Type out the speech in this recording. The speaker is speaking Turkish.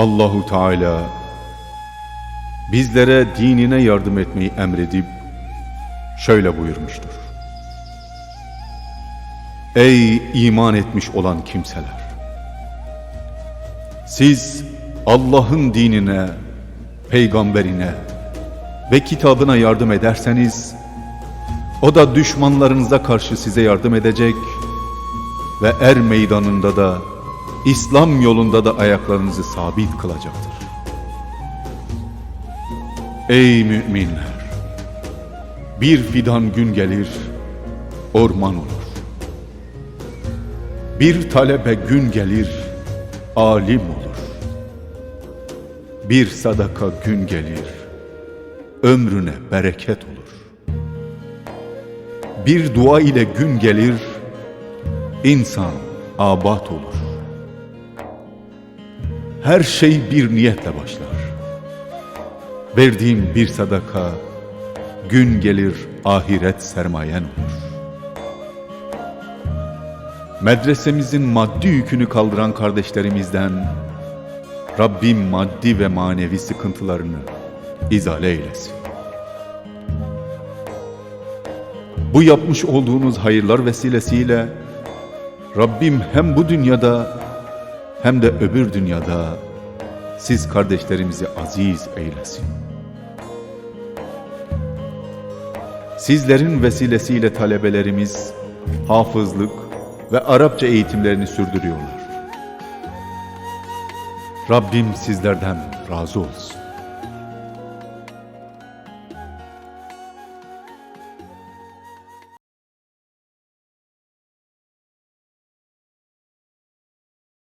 Allahu Teala bizlere dinine yardım etmeyi emredip şöyle buyurmuştur. Ey iman etmiş olan kimseler! Siz Allah'ın dinine, peygamberine ve kitabına yardım ederseniz, o da düşmanlarınıza karşı size yardım edecek ve er meydanında da İslam yolunda da ayaklarınızı sabit kılacaktır. Ey müminler! Bir fidan gün gelir, orman olur. Bir talebe gün gelir, alim olur. Bir sadaka gün gelir, ömrüne bereket olur. Bir dua ile gün gelir, insan abat olur. Her şey bir niyetle başlar. Verdiğin bir sadaka, gün gelir ahiret sermayen olur. Medresemizin maddi yükünü kaldıran kardeşlerimizden Rabbim maddi ve manevi sıkıntılarını izale eylesin. Bu yapmış olduğunuz hayırlar vesilesiyle Rabbim hem bu dünyada hem de öbür dünyada siz kardeşlerimizi aziz eylesin. Sizlerin vesilesiyle talebelerimiz hafızlık ve Arapça eğitimlerini sürdürüyorlar. Rabbim sizlerden razı olsun.